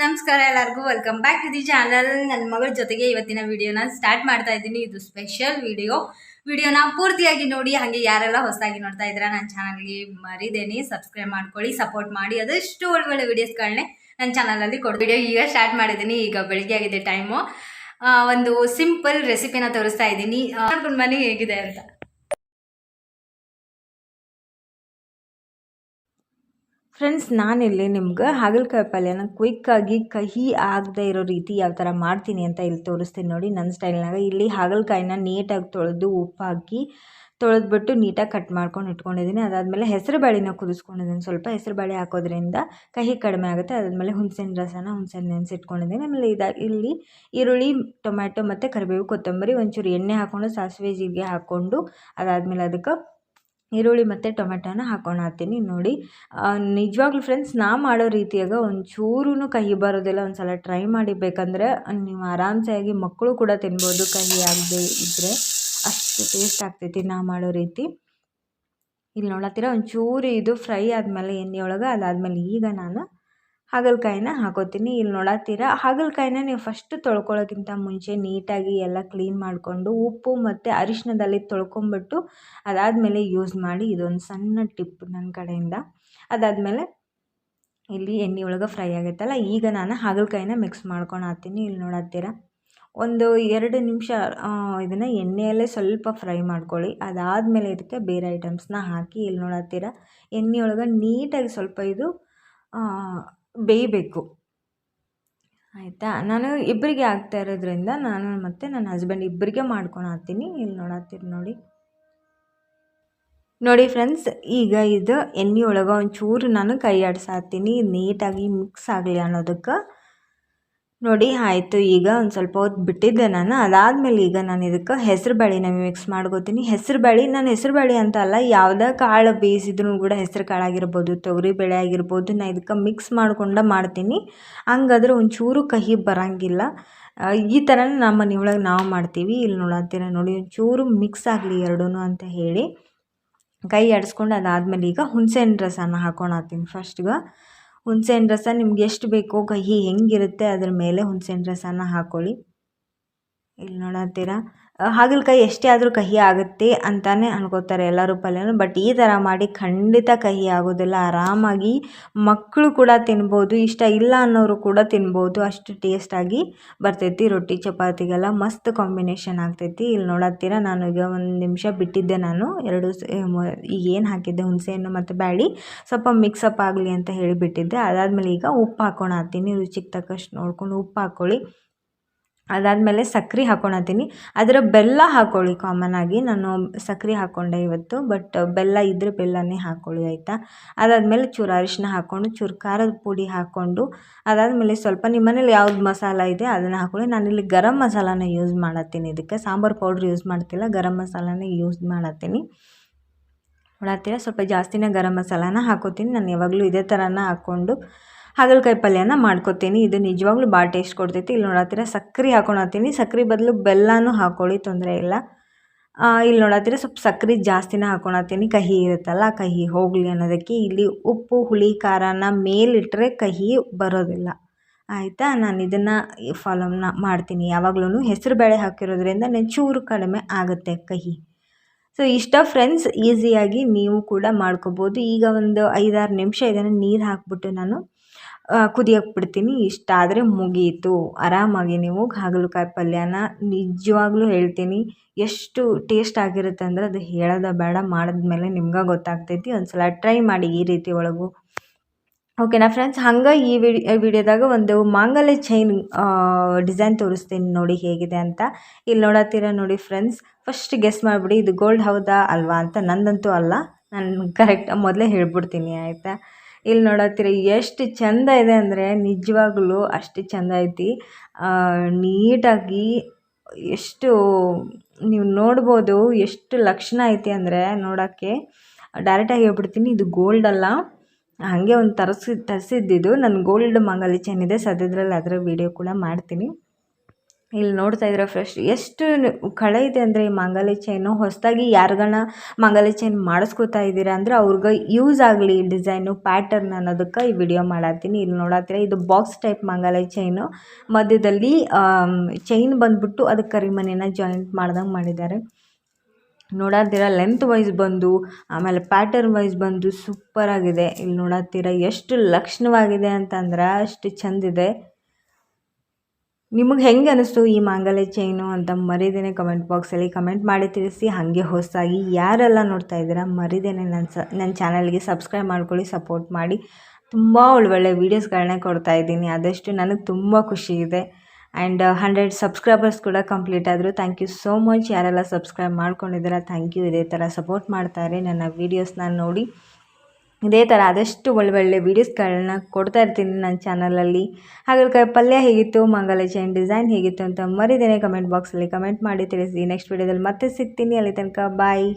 ನಮಸ್ಕಾರ ಎಲ್ಲರಿಗೂ welcome back to the channel ನನ್ನ ಮಗಳ ಜೊತೆಗೆ ಇವತ್ತಿನ ವಿಡಿಯೋನ ಸ್ಟಾರ್ಟ್ ಮಾಡ್ತಾ ಇದ್ದೀನಿ. ಇದು ಸ್ಪೆಷಲ್ ವಿಡಿಯೋ ವಿಡಿಯೋನ ಪೂರ್ತಿಯಾಗಿ ನೋಡಿ, ಹಾಗೆ ಯಾರೆಲ್ಲ ಹೊಸದಾಗಿ ನೋಡ್ತಾ ಇದ್ದೀರಾ ನನ್ನ ಚಾನಲ್ಗೆ ಮರಿದೇನೆ. ಸಬ್ಸ್ಕ್ರೈಬ್ ಮಾಡ್ಕೊಳ್ಳಿ ಸಪೋರ್ಟ್ ಮಾಡಿ. ಅದಷ್ಟು ಒಳ್ಳೊಳ್ಳೆ ವಿಡಿಯೋಸ್ಗಳನ್ನೇ ನನ್ನ ಚಾನಲಲ್ಲಿ ಕೊಡಿ ವಿಡಿಯೋ ಈಗ ಸ್ಟಾರ್ಟ್ ಮಾಡಿದ್ದೀನಿ. ಈಗ ಬೆಳಿಗ್ಗೆ ಆಗಿದೆ ಟೈಮು ಒಂದು ಸಿಂಪಲ್ ರೆಸಿಪಿನ ತೋರಿಸ್ತಾ ಇದ್ದೀನಿ. ಬನ್ನಿ ಹೇಗಿದೆ ಅಂತ. ಫ್ರೆಂಡ್ಸ್ ನಾನಿಲ್ಲಿ ನಿಮ್ಗೆ ಹಾಗಲಕಾಯಿ ಪಲ್ಯನ ಕ್ವಿಕ್ಕಾಗಿ ಕಹಿ ಆಗದೆ ಇರೋ ರೀತಿ ಯಾವ ಥರ ಮಾಡ್ತೀನಿ ಅಂತ ಇಲ್ಲಿ ತೋರಿಸ್ತೀನಿ ನೋಡಿ. ನನ್ನ ಸ್ಟೈಲ್ನಾಗ ಇಲ್ಲಿ ಹಾಗಲಕಾಯಿನ ನೀಟಾಗಿ ತೊಳೆದು ಉಪ್ಪು ಹಾಕಿ ತೊಳೆದ್ಬಿಟ್ಟು ನೀಟಾಗಿ ಕಟ್ ಮಾಡ್ಕೊಂಡು ಇಟ್ಕೊಂಡಿದ್ದೀನಿ ಅದಾದಮೇಲೆ ಹೆಸರು ಬೇಳೆನ ಕುದಿಸ್ಕೊಂಡಿದ್ದೀನಿ ಸ್ವಲ್ಪ ಹೆಸರು ಬೇಳೆ ಹಾಕೋದ್ರಿಂದ ಕಹಿ ಕಡಿಮೆ ಆಗುತ್ತೆ. ಅದಾದಮೇಲೆ ಹುಣ್ಸೆಹಣ್ಣು ರಸನ ಹುಣಸೆಹಣ್ಣು ನೆನೆಸಿಟ್ಕೊಂಡಿದ್ದೀನಿ ಆಮೇಲೆ ಇದು ಇಲ್ಲಿ ಈರುಳ್ಳಿ, ಟೊಮ್ಯಾಟೊ ಮತ್ತು ಕರಿಬೇವು, ಕೊತ್ತಂಬರಿ, ಒಂಚೂರು ಎಣ್ಣೆ ಹಾಕ್ಕೊಂಡು ಸಾಸಿವೆ ಜೀರಿಗೆ ಹಾಕ್ಕೊಂಡು ಅದಾದಮೇಲೆ ಅದಕ್ಕೆ ಈರುಳ್ಳಿ ಮತ್ತು ಟೊಮೆಟೊನ ಹಾಕೊಂಡು ಹಾಕ್ತೀನಿ ನೋಡಿ. ನಿಜವಾಗ್ಲೂ ಫ್ರೆಂಡ್ಸ್ ನಾ ಮಾಡೋ ರೀತಿಯಾಗ ಒಂಚೂರು ಕಹಿ ಬರೋದಿಲ್ಲ ಒಂದು ಸಲ ಟ್ರೈ ಮಾಡಿ ಬೇಕಂದರೆ ನೀವು ಆರಾಮ್ಸೆಯಾಗಿ ಮಕ್ಕಳು ಕೂಡ ತಿನ್ಬೋದು, ಕಹಿ ಆಗದೆ ಇದ್ದರೆ ಅಷ್ಟು ಟೇಸ್ಟ್ ಆಗ್ತೈತಿ ನಾ ಮಾಡೋ ರೀತಿ. ಇಲ್ಲಿ ನೋಡತ್ತೀರ, ಒಂಚೂರು ಇದು ಫ್ರೈ ಆದಮೇಲೆ ಎಣ್ಣೆ ಒಳಗೆ ಅದಾದಮೇಲೆ ಈಗ ನಾನು ಹಾಗಲಕಾಯಿನ ಹಾಕೋತೀನಿ. ಇಲ್ಲಿ ನೋಡತ್ತೀರ ಹಾಗಲಕಾಯಿನ ನೀವು ಫಸ್ಟ್ ತೊಳ್ಕೊಳ್ಳೋಕ್ಕಿಂತ ಮುಂಚೆ ನೀಟಾಗಿ ಎಲ್ಲ ಕ್ಲೀನ್ ಮಾಡಿಕೊಂಡು ಉಪ್ಪು ಮತ್ತು ಅರಿಶಿನದಲ್ಲಿ ತೊಳ್ಕೊಂಬಿಟ್ಟು ಅದಾದಮೇಲೆ ಯೂಸ್ ಮಾಡಿ ಇದೊಂದು ಸಣ್ಣ ಟಿಪ್ ನನ್ನ ಕಡೆಯಿಂದ. ಅದಾದಮೇಲೆ ಇಲ್ಲಿ ಎಣ್ಣೆ ಒಳಗೆ ಫ್ರೈ ಆಗುತ್ತಲ್ಲ ಈಗ ನಾನು ಹಾಗಲಕಾಯಿನ ಮಿಕ್ಸ್ ಮಾಡ್ಕೊಂಡು ಹಾಕ್ತೀನಿ. ಇಲ್ಲಿ ನೋಡತ್ತೀರ ಒಂದು ಎರಡು ನಿಮಿಷ ಇದನ್ನು ಎಣ್ಣೆಯಲ್ಲೇ ಸ್ವಲ್ಪ ಫ್ರೈ ಮಾಡ್ಕೊಳ್ಳಿ. ಅದಾದಮೇಲೆ ಇದಕ್ಕೆ ಬೇರೆ ಐಟಮ್ಸ್ನ ಹಾಕಿ ಇಲ್ಲಿ ನೋಡತ್ತೀರ ಎಣ್ಣೆ ಒಳಗೆ ನೀಟಾಗಿ ಸ್ವಲ್ಪ ಇದು ಬೇಯಬೇಕು. ಆಯಿತಾ? ನಾನು ಇಬ್ಬರಿಗೆ ಆಗ್ತಾ ಇರೋದ್ರಿಂದ ನಾನು ಮತ್ತು ನನ್ನ ಹಸ್ಬೆಂಡ್ ಇಬ್ಬರಿಗೆ ಮಾಡ್ಕೊಂಡು ಹಾಕ್ತೀನಿ ಇಲ್ಲಿ ನೋಡತ್ತೀರಿ ನೋಡಿ. ನೋಡಿ ಫ್ರೆಂಡ್ಸ್ ಈಗ ಇದು ಎಣ್ಣೆ ಒಳಗೆ ಒಂಚೂರು ನಾನು ಕೈ ಆಡ್ಸಾತೀನಿ ನೀಟಾಗಿ ಮಿಕ್ಸ್ ಆಗಲಿ ಅನ್ನೋದಕ್ಕೆ. ನೋಡಿ, ಆಯಿತು, ಈಗ ಒಂದು ಸ್ವಲ್ಪ ಹೊತ್ತು ಬಿಟ್ಟಿದ್ದೆ ನಾನು. ಅದಾದಮೇಲೆ ಈಗ ನಾನು ಇದಕ್ಕೆ ಹೆಸ್ರು ಬೇಳೆನ ಮಿಕ್ಸ್ ಮಾಡ್ಕೋತೀನಿ. ಹೆಸರು ಬೇಳೆ ನಾನು ಹೆಸರು ಬೇಳೆ ಅಂತ ಅಲ್ಲ, ಯಾವುದೇ ಕಾಳು ಬೇಯಿಸಿದ್ರು ಕೂಡ ಹೆಸ್ರು ಕಾಳಾಗಿರ್ಬೋದು ತೊಗರಿ ಬೇಳೆ ಆಗಿರ್ಬೋದು ನಾನು ಇದಕ್ಕೆ ಮಿಕ್ಸ್ ಮಾಡ್ಕೊಂಡು ಮಾಡ್ತೀನಿ. ಹಂಗಾದ್ರೆ ಒಂಚೂರು ಕಹಿ ಬರೋಂಗಿಲ್ಲ. ಈ ಥರ ನಮ್ಮ ಮನೆಯೊಳಗೆ ನಾವು ಮಾಡ್ತೀವಿ. ಇಲ್ಲಿ ನೋಡತ್ತೀರ ನೋಡಿ, ಒಂಚೂರು ಮಿಕ್ಸ್ ಆಗಲಿ ಎರಡೂ ಅಂತ ಹೇಳಿ. ಕೈ ಆಡಿಸ್ಕೊಂಡು ಅದಾದಮೇಲೆ ಈಗ ಹುಣಸೆಹಣ್ಣು ರಸನ ಹಾಕ್ಕೊಳತ್ತೀನಿ ಫಸ್ಟ್ಗೆ ಹುಣಸೆಹಣ್ಣು ರಸ ನಿಮ್ಗೆ ಎಷ್ಟು ಬೇಕೋ ಕಹಿ ಹೆಂಗಿರುತ್ತೆ ಅದ್ರ ಮೇಲೆ ಹುಣಸೆಹಣ್ಣು ರಸನ ಹಾಕ್ಕೊಳ್ಳಿ ಇಲ್ಲಿ ನೋಡತ್ತೀರ ಹಾಗಲಕಾಯಿ ಎಷ್ಟೇ ಆದರೂ ಕಹಿ ಆಗುತ್ತೆ ಅಂತಾನೆ ಅನ್ಕೋತಾರೆ ಎಲ್ಲರೂ ಪಲ್ಯನೂ. ಬಟ್ ಈ ಥರ ಮಾಡಿ ಖಂಡಿತ ಕಹಿ ಆಗೋದಿಲ್ಲ. ಆರಾಮಾಗಿ ಮಕ್ಕಳು ಕೂಡ ತಿನ್ಬೋದು, ಇಷ್ಟ ಇಲ್ಲ ಅನ್ನೋರು ಕೂಡ ತಿನ್ಬೋದು. ಅಷ್ಟು ಟೇಸ್ಟಾಗಿ ಬರ್ತೈತಿ ರೊಟ್ಟಿ, ಚಪಾತಿಗೆಲ್ಲ. ಮಸ್ತ್ ಕಾಂಬಿನೇಷನ್ ಆಗ್ತೈತಿ. ಇಲ್ಲಿ ನೋಡತ್ತೀರ ನಾನು ಈಗ ಒಂದು ನಿಮಿಷ ಬಿಟ್ಟಿದ್ದೆ ನಾನು. ಎರಡು ಈಗ ಏನು ಹಾಕಿದ್ದೆ? ಹುಣಸೆಹಣ್ಣು ಮತ್ತು ಬ್ಯಾಳಿ. ಸ್ವಲ್ಪ ಮಿಕ್ಸಪ್ ಆಗಲಿ ಅಂತ ಹೇಳಿಬಿಟ್ಟಿದ್ದೆ. ಅದಾದಮೇಲೆ ಈಗ ಉಪ್ಪು ಹಾಕ್ಕೊಂಡು ರುಚಿಗೆ ತಕ್ಕಷ್ಟು ನೋಡ್ಕೊಂಡು ಉಪ್ಪು ಹಾಕ್ಕೊಳ್ಳಿ ಅದಾದಮೇಲೆ ಸಕ್ರೆ ಹಾಕ್ಕೊಳತ್ತೀನಿ ಅದರ ಬೆಲ್ಲ ಹಾಕ್ಕೊಳ್ಳಿ ಆಗಿ. ನಾನು ಸಕ್ರೆ ಹಾಕ್ಕೊಂಡೆ ಇವತ್ತು ಬಟ್ ಬೆಲ್ಲ ಇದ್ದರೆ ಬೆಲ್ಲನೇ ಹಾಕ್ಕೊಳ್ಳಿ ಆಯಿತಾ? ಅದಾದಮೇಲೆ ಚೂರು ಅರಿಶಿನ ಹಾಕ್ಕೊಂಡು ಚೂರು ಖಾರದ ಪುಡಿ ಹಾಕ್ಕೊಂಡು ಅದಾದಮೇಲೆ ಸ್ವಲ್ಪ ನಿಮ್ಮ ಮನೇಲಿ ಯಾವ್ದು ಮಸಾಲ ಇದೆ ಅದನ್ನು ಹಾಕ್ಕೊಳ್ಳಿ ನಾನಿಲ್ಲಿ ಗರಂ ಮಸಾಲಾನ ಯೂಸ್ ಮಾಡತ್ತೀನಿ ಇದಕ್ಕೆ. ಸಾಂಬಾರು ಪೌಡ್ರ್ ಯೂಸ್ ಮಾಡ್ತಿಲ್ಲ, ಗರಂ ಮಸಾಲಾನೇ ಯೂಸ್ ಮಾಡತ್ತೀನಿ. ನೋಡತ್ತೀರ ಸ್ವಲ್ಪ ಜಾಸ್ತಿನೇ ಗರಂ ಮಸಾಲಾನ ಹಾಕೋತೀನಿ. ನಾನು ಯಾವಾಗಲೂ ಇದೇ ಥರನ ಹಾಕ್ಕೊಂಡು ಹಾಗಲಕಾಯಿ ಪಲ್ಯನ ಮಾಡ್ಕೊತೀನಿ. ಇದು ನಿಜವಾಗ್ಲೂ ಭಾಳ ಟೇಸ್ಟ್ ಕೊಡ್ತೈತಿ. ಇಲ್ಲಿ ನೋಡತ್ತೀರ ಸಕ್ಕರೆ ಹಾಕೊಳತ್ತೀನಿ. ಸಕ್ಕರೆ ಬದಲು ಬೆಲ್ಲನೂ ಹಾಕ್ಕೊಳ್ಳಿ ತೊಂದರೆ ಇಲ್ಲ. ಇಲ್ಲಿ ನೋಡತ್ತೀರ ಸ್ವಲ್ಪ ಸಕ್ಕರೆ ಜಾಸ್ತಿನ ಹಾಕೊಳತ್ತೀನಿ. ಕಹಿ ಇರುತ್ತಲ್ಲ ಕಹಿ ಹೋಗಲಿ ಅನ್ನೋದಕ್ಕೆ. ಇಲ್ಲಿ ಉಪ್ಪು, ಹುಳಿ, ಖಾರನ ಮೇಲಿಟ್ಟರೆ ಕಹಿ ಬರೋದಿಲ್ಲ. ಆಯಿತಾ? ನಾನು ಇದನ್ನು ಫಾಲೋನ ಮಾಡ್ತೀನಿ. ಯಾವಾಗ್ಲೂ ಹೆಸರು ಬೇಳೆ ಹಾಕಿರೋದ್ರಿಂದ ಚೂರು ಕಡಿಮೆ ಆಗುತ್ತೆ ಕಹಿ. ಸೊ, ಇಷ್ಟ ಫ್ರೆಂಡ್ಸ್, ಈಸಿಯಾಗಿ ನೀವು ಕೂಡ ಮಾಡ್ಕೋಬೋದು. ಈಗ ಒಂದು ಐದಾರು ನಿಮಿಷ ಇದನ್ನು ನೀರು ಹಾಕ್ಬಿಟ್ಟು ನಾನು ಕುದಿಯಕ್ಕೆ ಬಿಡ್ತೀನಿ. ಇಷ್ಟ ಆದರೆ ಮುಗೀತು. ಆರಾಮಾಗಿ ನೀವು ಹಾಗಲಕಾಯಿ ಪಲ್ಯನ ನಿಜವಾಗ್ಲೂ ಹೇಳ್ತೀನಿ. ಎಷ್ಟು ಟೇಸ್ಟ್ ಆಗಿರುತ್ತೆ ಅಂದರೆ ಅದು ಹೇಳೋದ ಬೇಡ, ಮಾಡಿದ್ಮೇಲೆ ನಿಮ್ಗೆ ಗೊತ್ತಾಗ್ತೈತಿ. ಒಂದ್ಸಲ ಟ್ರೈ ಮಾಡಿ ಈ ರೀತಿ ಒಳಗೂ. ಓಕೆನಾ ಫ್ರೆಂಡ್ಸ್ ಹಂಗೆ ಈ ವಿಡಿ ವಿಡಿಯೋದಾಗ ಒಂದು ಮಾಂಗಲ್ಯ ಚೈನ್ ಡಿಸೈನ್ ತೋರಿಸ್ತೀನಿ ನೋಡಿ ಹೇಗಿದೆ ಅಂತ. ಇಲ್ಲಿ ನೋಡತ್ತೀರ ನೋಡಿ ಫ್ರೆಂಡ್ಸ್ ಫಸ್ಟ್ ಗೆಸ್ ಮಾಡಿಬಿಡಿ, ಇದು ಗೋಲ್ಡ್ ಹೌದಾ ಅಲ್ವಾ ಅಂತ ನಂದಂತೂ ಅಲ್ಲ. ನಾನು ಕರೆಕ್ಟ್ ಮೊದಲೇ ಹೇಳ್ಬಿಡ್ತೀನಿ, ಆಯಿತಾ? ಇಲ್ಲಿ ನೋಡತ್ತೀರಿ, ಎಷ್ಟು ಚಂದ ಇದೆ ಅಂದರೆ ನಿಜವಾಗ್ಲೂ ಅಷ್ಟು ಚಂದ ಐತಿ. ನೀಟಾಗಿ ಎಷ್ಟು ನೀವು ನೋಡ್ಬೋದು ಎಷ್ಟು ಲಕ್ಷಣ ಐತಿ ಅಂದರೆ ನೋಡೋಕ್ಕೆ. ಡೈರೆಕ್ಟಾಗಿ ಹೇಳ್ಬಿಡ್ತೀನಿ, ಇದು ಗೋಲ್ಡ್ ಅಲ್ಲ. ಹಾಗೆ ಒಂದು ತರಿಸಿ ತರಿಸಿದ್ದಿದ್ದು ನನ್ನ ಗೋಲ್ಡ್ ಮಂಗಲಿ ಚೈನ್ ಇದೆ, ಸದ್ಯದ್ರಲ್ಲಿ ಅದರ ವೀಡಿಯೋ ಕೂಡ ಮಾಡ್ತೀನಿ. ಇಲ್ಲಿ ನೋಡ್ತಾ ಇದ್ರೆ ಫ್ರೆಶ್ ಎಷ್ಟು ಕಳೆ ಇದೆ ಅಂದರೆ ಈ ಮಾಂಗಲ್ಯ ಚೈನು ಹೊಸದಾಗಿ ಯಾರಿಗಾನ ಮಾಂಗಲ್ಯ ಚೈನ್ ಮಾಡಿಸ್ಕೊತಾ ಇದ್ದೀರಾ ಅಂದರೆ ಅವ್ರಿಗೆ ಯೂಸ್ ಆಗಲಿ ಈ ಡಿಸೈನು ಪ್ಯಾಟರ್ನ್ ಅನ್ನೋದಕ್ಕೆ ಈ ವಿಡಿಯೋ ಮಾಡತ್ತೀನಿ. ಇಲ್ಲಿ ನೋಡತ್ತೀರ, ಇದು ಬಾಕ್ಸ್ ಟೈಪ್ ಮಾಂಗಲ್ಯ ಚೈನು ಮಧ್ಯದಲ್ಲಿ ಚೈನ್ ಬಂದ್ಬಿಟ್ಟು ಅದಕ್ಕೆ ಕರಿಮನೆನ ಜಾಯಿಂಟ್ ಮಾಡ್ದಂಗೆ ಮಾಡಿದ್ದಾರೆ. ನೋಡತ್ತೀರ ಲೆಂತ್ ವೈಸ್ ಬಂದು, ಆಮೇಲೆ ಪ್ಯಾಟರ್ನ್ ವೈಸ್ ಬಂದು ಸೂಪರಾಗಿದೆ ಇಲ್ಲಿ ನೋಡತ್ತೀರ, ಎಷ್ಟು ಲಕ್ಷಣವಾಗಿದೆ ಅಂತಂದ್ರೆ ಅಷ್ಟು ಚಂದಿದೆ ನಿಮಗೆ ಹೆಂಗೆ ಅನಿಸ್ತು ಈ ಮಾಂಗಲ್ಯ ಚೈನು ಅಂತ ಮರಿದೇನೆ ಕಮೆಂಟ್ ಬಾಕ್ಸಲ್ಲಿ ಕಮೆಂಟ್ ಮಾಡಿ ತಿಳಿಸಿ, ಹಾಗೆ ಹೊಸದಾಗಿ ಯಾರೆಲ್ಲ ನೋಡ್ತಾ ಇದ್ದೀರಾ, ಮರಿದೇನೆ ನನ್ನ ಸ ನನ್ನ ಚಾನಲ್ಗೆ ಸಬ್ಸ್ಕ್ರೈಬ್ ಮಾಡ್ಕೊಳ್ಳಿ ಸಪೋರ್ಟ್ ಮಾಡಿ. ತುಂಬ ಒಳ್ಳೊಳ್ಳೆ ವೀಡಿಯೋಸ್ಗಳನ್ನೇ ಕೊಡ್ತಾ ಇದ್ದೀನಿ, ಆದಷ್ಟು ನನಗೆ ತುಂಬ ಖುಷಿ ಇದೆ. ಆ್ಯಂಡ್ ಹಂಡ್ರೆಡ್ ಸಬ್ಸ್ಕ್ರೈಬರ್ಸ್ ಕೂಡ ಕಂಪ್ಲೀಟ್ ಆದರು. ಥ್ಯಾಂಕ್ ಯು ಸೋ ಮಚ್ ಯಾರೆಲ್ಲ ಸಬ್ಸ್ಕ್ರೈಬ್ ಮಾಡ್ಕೊಂಡಿದ್ದೀರಾ ಥ್ಯಾಂಕ್ ಯು ಇದೇ ಥರ ಸಪೋರ್ಟ್ ಮಾಡ್ತಾರೆ ನನ್ನ ವೀಡಿಯೋಸ್ನ ನೋಡಿ. ಇದೇ ಥರ ಆದಷ್ಟು ಒಳ್ಳೊಳ್ಳೆ ವೀಡಿಯೋಸ್ಗಳನ್ನ ಕೊಡ್ತಾ ಇರ್ತೀನಿ ನನ್ನ ಚಾನಲಲ್ಲಿ ಹಾಗಲಕಾಯಿ ಪಲ್ಯ ಹೇಗಿತ್ತು, ಮಂಗಲ ಚೈನ್ ಡಿಸೈನ್ ಹೇಗಿತ್ತು ಅಂತ ಮರಿದೇನೆ ಕಮೆಂಟ್ ಬಾಕ್ಸಲ್ಲಿ ಕಮೆಂಟ್ ಮಾಡಿ ತಿಳಿಸಿ. ನೆಕ್ಸ್ಟ್ ವೀಡಿಯೋದಲ್ಲಿ ಮತ್ತೆ ಸಿಗ್ತೀನಿ. ಅಲ್ಲಿ ತನಕ ಬಾಯ್